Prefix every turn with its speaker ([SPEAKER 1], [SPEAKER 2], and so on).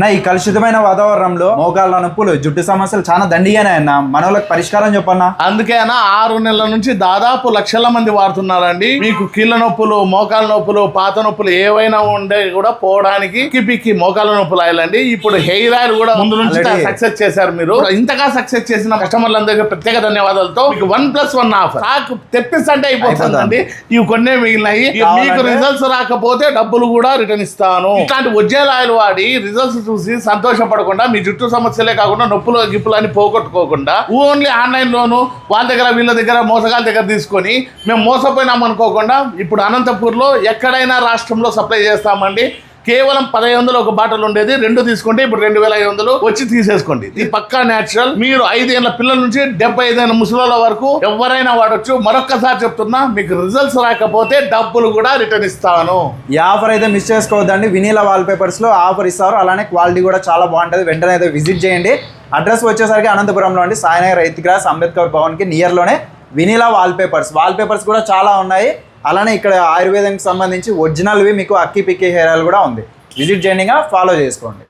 [SPEAKER 1] నా ఈ కలుషితమైన వాతావరణంలో మోకాళ్ళ నొప్పులు జుట్టు సమస్యలు చాలా దండిగానే అన్న. మనోళ్ళకి పరిష్కారం చెప్పన్నా?
[SPEAKER 2] అందుకేనా ఆరు నెలల నుంచి దాదాపు లక్షల మంది వాడుతున్నారండి. మీకు కీళ్ళ నొప్పులు మోకాల నొప్పులు పాత నొప్పులు ఏవైనా ఉండే కూడా పోవడానికి పిక్కి పిక్కి మోకాల నొప్పులు ఆయిలండి ఇప్పుడు హెయిర్ ఆయిల్ కూడా ముందు నుంచి. సక్సెస్ చేశారు మీరు. ఇంతగా సక్సెస్ చేసిన కస్టమర్లందరికీ ప్రత్యేక ధన్యవాదాలతో మీకు వన్ ప్లస్ వన్ ఆఫర్ నాకు తెప్పిస్తుంటే అయిపోతుందండి. ఇవి కొన్నే మిగిలినాయి. మీకు రిజల్ట్స్ రాకపోతే డబ్బులు కూడా రిటర్న్ ఇస్తాను. ఇట్లాంటి ఉజ్జాల ఆయిల్ వాడి రిజల్ట్స్ చూసి సంతోషపడకుండా మీ జుట్టు సమస్యలే కాకుండా నొప్పులు గిప్పులు అని పోగొట్టుకోకుండా ఓన్లీ ఆన్లైన్ లోను వాళ్ళ దగ్గర వీళ్ళ దగ్గర మోసగాల దగ్గర తీసుకొని మేము మోసపోయినాం అనుకోకుండా ఇప్పుడు అనంతపూర్లో ఎక్కడైనా రాష్ట్రంలో సప్లై చేస్తామండి. కేవలం పదహైదు వందలు ఒక బాటలు ఉండేది రెండు తీసుకుంటే ఇప్పుడు రెండు వేల ఐదు వందలు వచ్చి తీసేసుకోండి. ఇది పక్కా న్యాచురల్ మీరు ఐదేళ్ళ పిల్లల నుంచి డెబ్బై ఐదేళ్ళ ముసలాల వరకు ఎవరైనా వాడచ్చు. మరొక్కసారి చెప్తున్నా మీకు రిజల్ట్స్ రాకపోతే డబ్బులు కూడా రిటర్న్ ఇస్తాను.
[SPEAKER 1] ఈ ఆఫర్ అయితే మిస్ చేసుకోవద్దండి. వినీల వాల్ పేపర్స్లో ఆఫర్ ఇస్తారు. అలానే క్వాలిటీ కూడా చాలా బాగుంటుంది. వెంటనే అయితే విజిట్ చేయండి. అడ్రస్ వచ్చేసరికి అనంతపురంలో అండి. సాయినగర్ రైతు గ్రాస్ అంబేద్కర్ భవన్కి నియర్లోనే Vinila wall papers wall papers కూడా చాలా ఉన్నాయి. అలానే ఇక్కడ ఆయుర్వేదంకి సంబంధించి ఒరిజినల్వి మీకు అక్కి పిక్కి హెయిర్ ఆయిల్ కూడా ఉంది. విజిట్ చేయండిగా ఫాలో చేసుకోండి.